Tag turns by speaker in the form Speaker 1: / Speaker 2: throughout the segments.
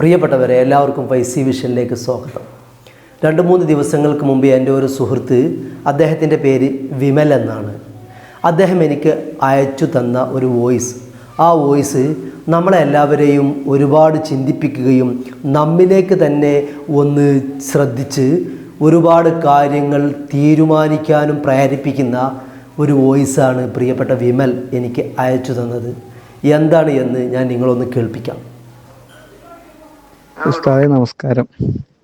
Speaker 1: പ്രിയപ്പെട്ടവരെ എല്ലാവർക്കും പൈസി വിഷനിലേക്ക് സ്വാഗതം. രണ്ട് മൂന്ന് ദിവസങ്ങൾക്ക് മുമ്പ് എന്റെ ഒരു സുഹൃത്ത് അദ്ദേഹത്തിന്റെ പേര് വിമൽ എന്നാണ്. അദ്ദേഹം എനിക്ക് അയച്ചു തന്ന ഒരു വോയിസ്. ആ വോയിസ് നമ്മളെല്ലാവരെയും ഒരുപാട് ചിന്തിപ്പിക്കുകയും നമ്മിലേക്ക് തന്നെ ഒന്ന് ശ്രദ്ധിച്ച് ഒരുപാട് കാര്യങ്ങൾ തീരുമാനിക്കാനും പ്രേരിപ്പിക്കുന്ന ഒരു വോയിസാണ് പ്രിയപ്പെട്ട വിമൽ എനിക്ക് അയച്ചു തന്നത്. എന്താണ് എന്ന് ഞാൻ നിങ്ങളൊന്ന് കേൾപ്പിക്കാം.
Speaker 2: ഉസ്താദെ നമസ്കാരം.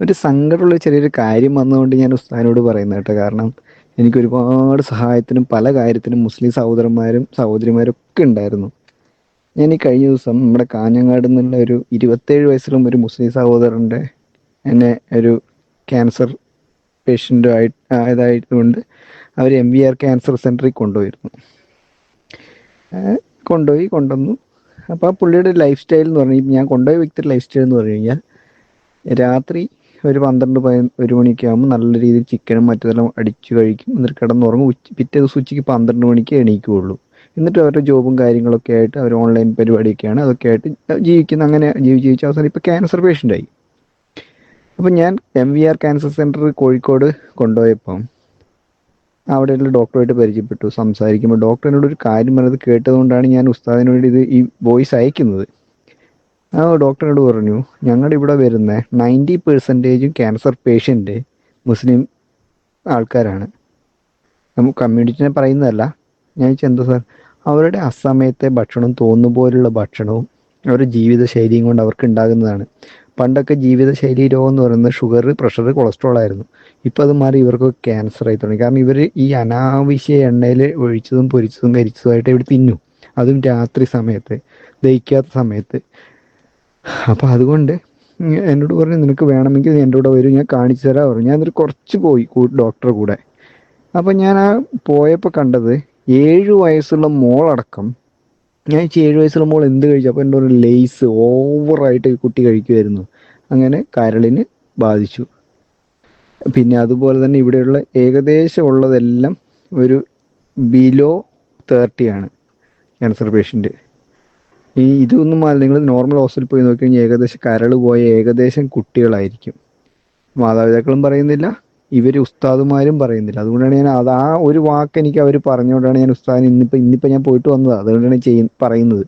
Speaker 2: ഒരു സങ്കടമുള്ള ചെറിയൊരു കാര്യം വന്നതുകൊണ്ട് ഞാൻ ഉസ്താദിനോട് പറയുന്നത് കേട്ടോ. കാരണം എനിക്ക് ഒരുപാട് സഹായത്തിനും പല കാര്യത്തിനും മുസ്ലിം സഹോദരന്മാരും സഹോദരിമാരും ഒക്കെ ഉണ്ടായിരുന്നു. ഞാൻ ഈ കഴിഞ്ഞ ദിവസം നമ്മുടെ കാഞ്ഞങ്ങാട് നിന്നുള്ള ഒരു ഇരുപത്തേഴ് വയസ്സിലും ഒരു മുസ്ലിം സഹോദരന്റെ എന്നെ ഒരു ക്യാൻസർ പേഷ്യന്റ് ആയിട്ട് ആയതായതുകൊണ്ട് അവർ എം വി ആർ ക്യാൻസർ സെന്ററിൽ കൊണ്ടുപോയിരുന്നു. കൊണ്ടുപോയി കൊണ്ടുവന്നു. അപ്പോൾ ആ പുള്ളിയുടെ ലൈഫ് സ്റ്റൈൽ എന്ന് പറഞ്ഞു ഞാൻ കൊണ്ടുപോയ വ്യക്തിയുടെ ലൈഫ് സ്റ്റൈൽ എന്ന് പറഞ്ഞു കഴിഞ്ഞാൽ രാത്രി ഒരു പന്ത്രണ്ട് ഒരു മണിയൊക്കെ ആകുമ്പോൾ നല്ല രീതിയിൽ ചിക്കനും മറ്റെല്ലാം അടിച്ചു കഴിക്കും. എന്നിട്ട് കിടന്നുറങ്ങും ഉച്ച പിറ്റേ ദിവസം ഉച്ചയ്ക്ക് പന്ത്രണ്ട് മണിക്ക് എണീക്കുകയുള്ളൂ എന്നിട്ട് അവരുടെ ജോബും കാര്യങ്ങളൊക്കെ ആയിട്ട് അവർ ഓൺലൈൻ പരിപാടിയൊക്കെയാണ്. അതൊക്കെ ആയിട്ട് ജീവിക്കുന്ന. അങ്ങനെ ജീവി ജീവിച്ച അവസാനം ഇപ്പോൾ ക്യാൻസർ പേഷ്യന്റായി അപ്പം ഞാൻ M V R cancer centre Kozhikode കൊണ്ടുപോയപ്പം അവിടെയുള്ള ഡോക്ടറുമായിട്ട് പരിചയപ്പെട്ടു സംസാരിക്കുമ്പോൾ ഡോക്ടർ എന്നോട് ഒരു കാര്യം പറഞ്ഞത് കേട്ടതുകൊണ്ടാണ് ഞാൻ ഉസ്താദിനോട് ഇത് ഈ വോയിസ് അയക്കുന്നത്. ആ ഡോക്ടറിനോട് പറഞ്ഞു ഞങ്ങളുടെ ഇവിടെ വരുന്ന നയന്റി പെർസെന്റേജും ക്യാൻസർ പേഷ്യന്റ് മുസ്ലിം ആൾക്കാരാണ്. നമുക്ക് കമ്മ്യൂണിറ്റിനെ പറയുന്നതല്ല. ഞാൻ എന്താ സാർ അവരുടെ അസമയത്തെ ഭക്ഷണം തോന്നുന്ന പോലുള്ള ഭക്ഷണവും അവരുടെ ജീവിത ശൈലിയും കൊണ്ട് അവർക്ക് ഉണ്ടാകുന്നതാണ്. പണ്ടൊക്കെ ജീവിതശൈലി രോഗം എന്ന് പറയുന്നത് ഷുഗർ പ്രഷർ കൊളസ്ട്രോൾ ആയിരുന്നു. ഇപ്പം അത് മാറി ഇവർക്ക് ക്യാൻസർ ആയി തുടങ്ങി. കാരണം ഇവർ ഈ അനാവശ്യ എണ്ണയിൽ ഒഴിച്ചതും പൊരിച്ചതും കരിച്ചതുമായിട്ട് ഇവർ തിന്നു. അതും രാത്രി സമയത്ത് ദഹിക്കാത്ത സമയത്ത്. അപ്പം അതുകൊണ്ട് എന്നോട് പറഞ്ഞു നിനക്ക് വേണമെങ്കിൽ എന്റെ കൂടെ വരും. ഞാൻ കാണിച്ചു തരാം. പറഞ്ഞു. ഞാൻ എന്നിട്ട് കുറച്ച് പോയി ഡോക്ടറെ കൂടെ. അപ്പം ഞാൻ ആ പോയപ്പോൾ കണ്ടത് ഏഴ് വയസ്സുള്ള മോളടക്കം. ഞാൻ ഏഴ് വയസ്സുള്ള മോൾ എന്ത് കഴിച്ചു? അപ്പോൾ എന്റെ ഒരു ലേസ് ഓവറായിട്ട് കുട്ടി കഴിക്കുമായിരുന്നു അങ്ങനെ കരളിന് ബാധിച്ചു. പിന്നെ അതുപോലെ തന്നെ ഇവിടെയുള്ള ഏകദേശം ഉള്ളതെല്ലാം ഒരു ബിലോ തേർട്ടി ആണ് ക്യാൻസർ പേഷ്യന്റ് ഈ ഇതൊന്നും അല്ല നിങ്ങൾ നോർമൽ ഹോസ്പിറ്റലിൽ പോയി നോക്കി കഴിഞ്ഞാൽ ഏകദേശം കരൾ പോയ ഏകദേശം കുട്ടികളായിരിക്കും. മാതാപിതാക്കളും പറയുന്നില്ല ഇവർ ഉസ്താദുമാരും പറയുന്നില്ല. അതുകൊണ്ടാണ് ഞാൻ അത് ആ ഒരു വാക്ക് എനിക്ക് അവർ പറഞ്ഞുകൊണ്ടാണ് ഞാൻ ഉസ്താദിന് ഇന്നിപ്പോൾ ഇന്നിപ്പോൾ ഞാൻ പോയിട്ട് വന്നത്. അതുകൊണ്ടാണ് ചെയ്യ പറയുന്നത്.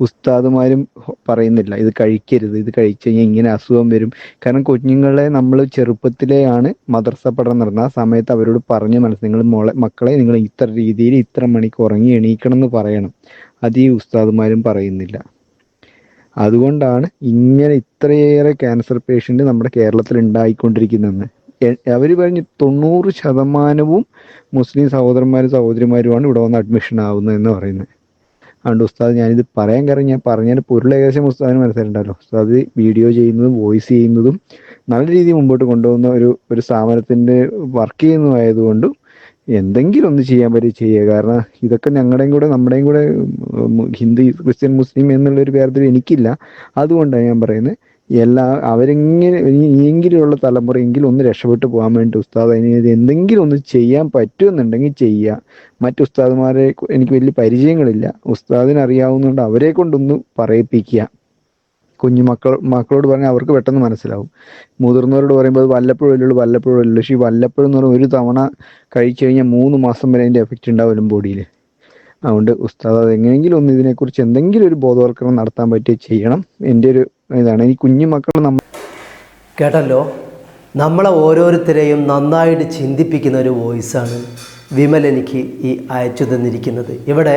Speaker 2: ഉസ്താദുമാരും പറയുന്നില്ല. ഇത് കഴിക്കരുത്. ഇത് കഴിച്ചു കഴിഞ്ഞാൽ ഇങ്ങനെ അസുഖം വരും. കാരണം കുഞ്ഞുങ്ങളെ നമ്മൾ ചെറുപ്പത്തിലെയാണ് മദർസ പഠനം നടന്നത്. ആ സമയത്ത് അവരോട് പറഞ്ഞ് മനസ്സ് നിങ്ങൾ മോളെ മക്കളെ നിങ്ങൾ ഇത്ര രീതിയിൽ ഇത്ര മണിക്ക് ഉറങ്ങി എണീക്കണം എന്ന് പറയണം. അത് ഈ ഉസ്താദുമാരും പറയുന്നില്ല. അതുകൊണ്ടാണ് ഇങ്ങനെ ഇത്രയേറെ ക്യാൻസർ പേഷ്യന്റ് നമ്മുടെ കേരളത്തിൽ ഉണ്ടായിക്കൊണ്ടിരിക്കുന്നതെന്ന്. അവർ പറഞ്ഞ് തൊണ്ണൂറ് ശതമാനവും മുസ്ലിം സഹോദരന്മാരും സഹോദരിമാരുമാണ് ഇവിടെ വന്ന് അഡ്മിഷൻ ആവുന്നത് എന്ന് പറയുന്നത്. അതുകൊണ്ട് ഉസ്താദ് ഞാനിത് പറയാൻ കാരണം ഞാൻ പറഞ്ഞതിന് പൊരുൾ ഏകദേശം ഉസ്താദിന് മനസ്സിലുണ്ടല്ലോ ഉസ്താദ് വീഡിയോ ചെയ്യുന്നതും വോയിസ് ചെയ്യുന്നതും നല്ല രീതിയിൽ മുമ്പോട്ട് കൊണ്ടുപോകുന്ന ഒരു ഒരു സ്ഥാപനത്തിന്റെ വർക്ക് ചെയ്യുന്നതായതുകൊണ്ടും എന്തെങ്കിലും ഒന്ന് ചെയ്യാൻ പറ്റി ചെയ്യുക. കാരണം ഇതൊക്കെ ഞങ്ങളുടെയും കൂടെ നമ്മുടെയും കൂടെ ഹിന്ദു ക്രിസ്ത്യൻ മുസ്ലിം എന്നുള്ള ഒരു വേർതിരിവ് എനിക്കില്ല. അതുകൊണ്ടാണ് ഞാൻ പറയുന്നത് എല്ലാ അവരെങ്ങനെ ഇനിയെങ്കിലുമുള്ള തലമുറയെങ്കിലും ഒന്ന് രക്ഷപ്പെട്ടു പോകാൻ വേണ്ടി ഉസ്താദ് അതിന് എന്തെങ്കിലും ഒന്ന് ചെയ്യാൻ പറ്റുമെന്നുണ്ടെങ്കിൽ ചെയ്യുക മറ്റു ഉസ്താദ്മാരെ എനിക്ക് വലിയ പരിചയങ്ങളില്ല. ഉസ്താദിന് അറിയാവുന്നതുകൊണ്ട് അവരെ കൊണ്ടൊന്ന് പറയിപ്പിക്കുക. കുഞ്ഞു മക്കൾ മക്കളോട് പറഞ്ഞാൽ അവർക്ക് പെട്ടെന്ന് മനസ്സിലാവും. മുതിർന്നവരോട് പറയുമ്പോൾ അത് വല്ലപ്പോഴും അല്ലുള്ളൂ വല്ലപ്പോഴും അല്ലുള്ളൂ പക്ഷേ ഈ വല്ലപ്പോഴും എന്ന് പറഞ്ഞാൽ ഒരു തവണ കഴിച്ചു കഴിഞ്ഞാൽ മൂന്ന് മാസം വരെ അതിന്റെ എഫക്റ്റ് ഉണ്ടാവും ബോഡിയിൽ അതുകൊണ്ട് ഉസ്താദ് എങ്ങനെയെങ്കിലും ഒന്ന് ഇതിനെക്കുറിച്ച് എന്തെങ്കിലും ഒരു ബോധവൽക്കരണം നടത്താൻ പറ്റി ചെയ്യണം. എന്റെ ഒരു ഇതാണ്. ഈ കുഞ്ഞു മക്കൾ നമ്മൾ
Speaker 1: കേട്ടല്ലോ? നമ്മളെ ഓരോരുത്തരെയും നന്നായിട്ട് ചിന്തിപ്പിക്കുന്ന ഒരു വോയിസാണ് വിമൽ എനിക്ക് ഈ അയച്ചു തന്നിരിക്കുന്നത്. ഇവിടെ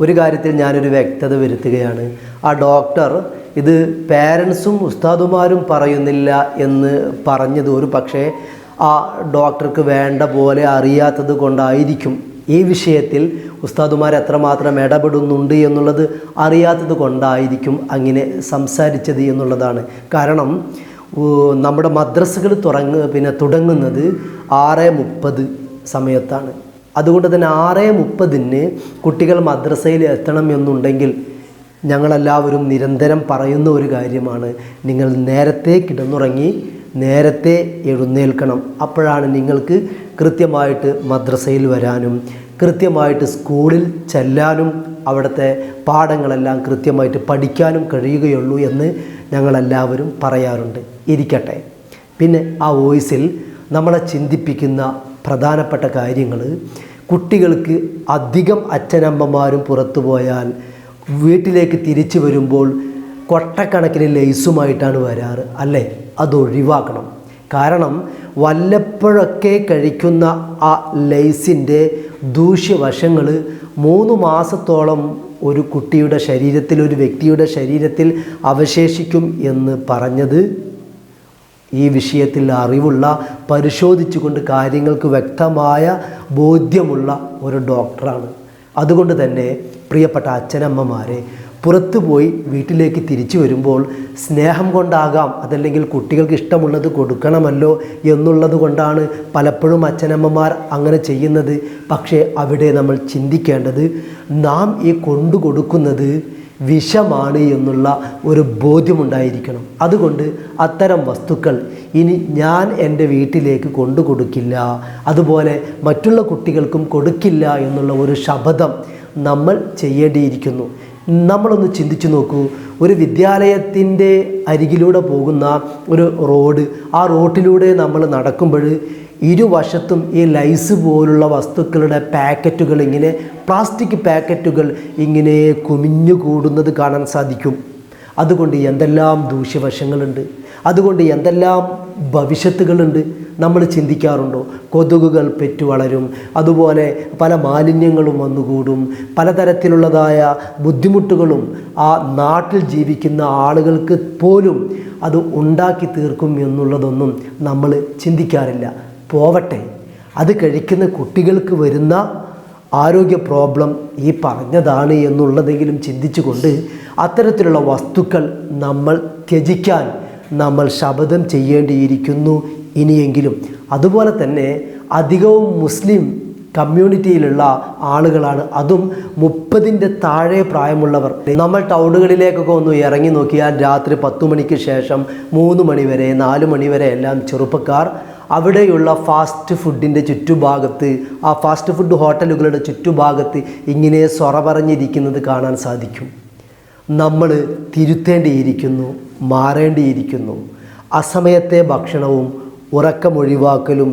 Speaker 1: ഒരു കാര്യത്തിൽ ഞാനൊരു വ്യക്തത വരുത്തുകയാണ്. ആ ഡോക്ടർ ഇത് പേരൻസും ഉസ്താദുമാരും പറയുന്നില്ല എന്ന് പറഞ്ഞത് ഒരു പക്ഷേ ആ ഡോക്ടർക്ക് വേണ്ട പോലെ അറിയാത്തത് കൊണ്ടായിരിക്കും ഈ വിഷയത്തിൽ ഉസ്താദുമാർ എത്രമാത്രം ഇടപെടുന്നുണ്ട് എന്നുള്ളത് അറിയാത്തത് കൊണ്ടായിരിക്കും അങ്ങനെ സംസാരിച്ചത് എന്നുള്ളതാണ്. കാരണം നമ്മുടെ മദ്രസകൾ തുറങ്ങ പിന്നെ തുടങ്ങുന്നത് ആറ് മുപ്പത് സമയത്താണ്. അതുകൊണ്ട് തന്നെ ആറ് മുപ്പതിന് കുട്ടികൾ മദ്രസയിൽ എത്തണം എന്നുണ്ടെങ്കിൽ ഞങ്ങളെല്ലാവരും നിരന്തരം പറയുന്ന ഒരു കാര്യമാണ്. നിങ്ങൾ നേരത്തെ കിടന്നുറങ്ങി നേരത്തെ എഴുന്നേൽക്കണം. അപ്പോഴാണ് നിങ്ങൾക്ക് കൃത്യമായിട്ട് മദ്രസയിൽ വരാനും കൃത്യമായിട്ട് സ്കൂളിൽ ചെല്ലാനും അവിടുത്തെ പാഠങ്ങളെല്ലാം കൃത്യമായിട്ട് പഠിക്കാനും കഴിയുകയുള്ളൂ എന്ന് ഞങ്ങളെല്ലാവരും പറയാറുണ്ട്. ഇരിക്കട്ടെ. പിന്നെ ആ വോയിസിൽ നമ്മളെ ചിന്തിപ്പിക്കുന്ന പ്രധാനപ്പെട്ട കാര്യങ്ങൾ. കുട്ടികൾക്ക് അധികം അച്ഛനമ്മമാരും പുറത്തു പോയാൽ വീട്ടിലേക്ക് തിരിച്ചു വരുമ്പോൾ കൊട്ടക്കണക്കിന് ലേസുമായിട്ടാണ് വരാറ്. അല്ലേ? അത് ഒഴിവാക്കണം. കാരണം വല്ലപ്പോഴൊക്കെ കഴിക്കുന്ന ആ ലൈസിന്റെ ദൂഷ്യവശങ്ങൾ മൂന്ന് മാസത്തോളം ഒരു കുട്ടിയുടെ ശരീരത്തിൽ ഒരു വ്യക്തിയുടെ ശരീരത്തിൽ അവശേഷിക്കും എന്ന് പറഞ്ഞത് ഈ വിഷയത്തിൽ അറിവുള്ള പരിശോധിച്ചുകൊണ്ട് കാര്യങ്ങൾക്ക് വ്യക്തമായ ബോധ്യമുള്ള ഒരു ഡോക്ടറാണ്. അതുകൊണ്ട് തന്നെ പ്രിയപ്പെട്ട അച്ഛനമ്മമാരെ പുറത്തു പോയി വീട്ടിലേക്ക് തിരിച്ചു വരുമ്പോൾ സ്നേഹം കൊണ്ടാകാം അതല്ലെങ്കിൽ കുട്ടികൾക്ക് ഇഷ്ടമുള്ളത് കൊടുക്കണമല്ലോ എന്നുള്ളത് കൊണ്ടാണ് പലപ്പോഴും അച്ഛനമ്മമാർ അങ്ങനെ ചെയ്യുന്നത്. പക്ഷേ അവിടെ നമ്മൾ ചിന്തിക്കേണ്ടത് നാം ഈ കൊണ്ടു കൊടുക്കുന്നത് വിഷമാണ് എന്നുള്ള ഒരു ബോധ്യമുണ്ടായിരിക്കണം. അതുകൊണ്ട് അത്തരം വസ്തുക്കൾ ഇനി ഞാൻ എന്റെ വീട്ടിലേക്ക് കൊണ്ടു കൊടുക്കില്ല അതുപോലെ മറ്റുള്ള കുട്ടികൾക്കും കൊടുക്കില്ല എന്നുള്ള ഒരു ശപഥം നമ്മൾ ചെയ്യേണ്ടിയിരിക്കുന്നു. നമ്മളൊന്ന് ചിന്തിച്ചു നോക്കൂ. ഒരു വിദ്യാലയത്തിന്റെ അരികിലൂടെ പോകുന്ന ഒരു റോഡ് ആ റോട്ടിലൂടെ നമ്മൾ നടക്കുമ്പോൾ ഇരുവശത്തും ഈ ലൈസ് പോലുള്ള വസ്തുക്കളുടെ പാക്കറ്റുകൾ ഇങ്ങനെ പ്ലാസ്റ്റിക് പാക്കറ്റുകൾ ഇങ്ങനെ കുമിഞ്ഞു കൂടുന്നത് കാണാൻ സാധിക്കും. അതുകൊണ്ട് എന്തെല്ലാം ദൂഷ്യവശങ്ങളുണ്ട്? അതുകൊണ്ട് എന്തെല്ലാം ഭവിഷ്യത്തുകളുണ്ട് നമ്മൾ ചിന്തിക്കാറുണ്ടോ? കൊതുകുകൾ പെറ്റു വളരും അതുപോലെ പല മാലിന്യങ്ങളും വന്നുകൂടും പലതരത്തിലുള്ളതായ ബുദ്ധിമുട്ടുകളും ആ നാട്ടിൽ ജീവിക്കുന്ന ആളുകൾക്ക് പോലും അത് ഉണ്ടാക്കി തീർക്കും എന്നുള്ളതൊന്നും നമ്മൾ ചിന്തിക്കാറില്ല. പോവട്ടെ അത് കഴിക്കുന്ന കുട്ടികൾക്ക് വരുന്ന ആരോഗ്യ പ്രോബ്ലം ഈ പറഞ്ഞതാണ് എന്നുള്ളതെങ്കിലും ചിന്തിച്ചുകൊണ്ട് അത്തരത്തിലുള്ള വസ്തുക്കൾ നമ്മൾ ത്യജിക്കാൻ നമ്മൾ ശപഥം ചെയ്യേണ്ടിയിരിക്കുന്നു ഇനിയെങ്കിലും. അതുപോലെ തന്നെ അധികവും മുസ്ലിം കമ്മ്യൂണിറ്റിയിലുള്ള ആളുകളാണ്. അതും മുപ്പതിന്റെ താഴെ പ്രായമുള്ളവർ. നമ്മൾ ടൗണുകളിലേക്കൊക്കെ ഒന്ന് ഇറങ്ങി നോക്കിയാൽ രാത്രി പത്തു മണിക്ക് ശേഷം മൂന്ന് മണി വരെ നാല് മണി വരെ എല്ലാം ചെറുപ്പക്കാർ അവിടെയുള്ള ഫാസ്റ്റ് ഫുഡിന്റെ ചുറ്റുഭാഗത്ത് ആ ഫാസ്റ്റ് ഫുഡ് ഹോട്ടലുകളുടെ ചുറ്റുഭാഗത്ത് ഇങ്ങനെ സൊറ പറഞ്ഞിരിക്കുന്നത് കാണാൻ സാധിക്കും. നമ്മൾ തിരുത്തേണ്ടിയിരിക്കുന്നു. മാറേണ്ടിയിരിക്കുന്നു. അസമയത്തെ ഭക്ഷണവും ഉറക്കമൊഴിവാക്കലും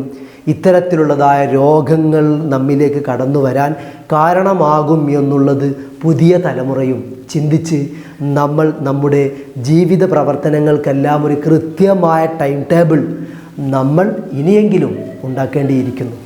Speaker 1: ഇത്തരത്തിലുള്ളതായ രോഗങ്ങൾ നമ്മിലേക്ക് കടന്നു വരാൻ കാരണമാകും എന്നുള്ളത് പുതിയ തലമുറയും ചിന്തിച്ച് നമ്മൾ നമ്മുടെ ജീവിത പ്രവർത്തനങ്ങൾക്കെല്ലാം ഒരു കൃത്യമായ ടൈം ടേബിൾ നമ്മൾ ഇനിയെങ്കിലും ഉണ്ടാക്കേണ്ടിയിരിക്കുന്നു.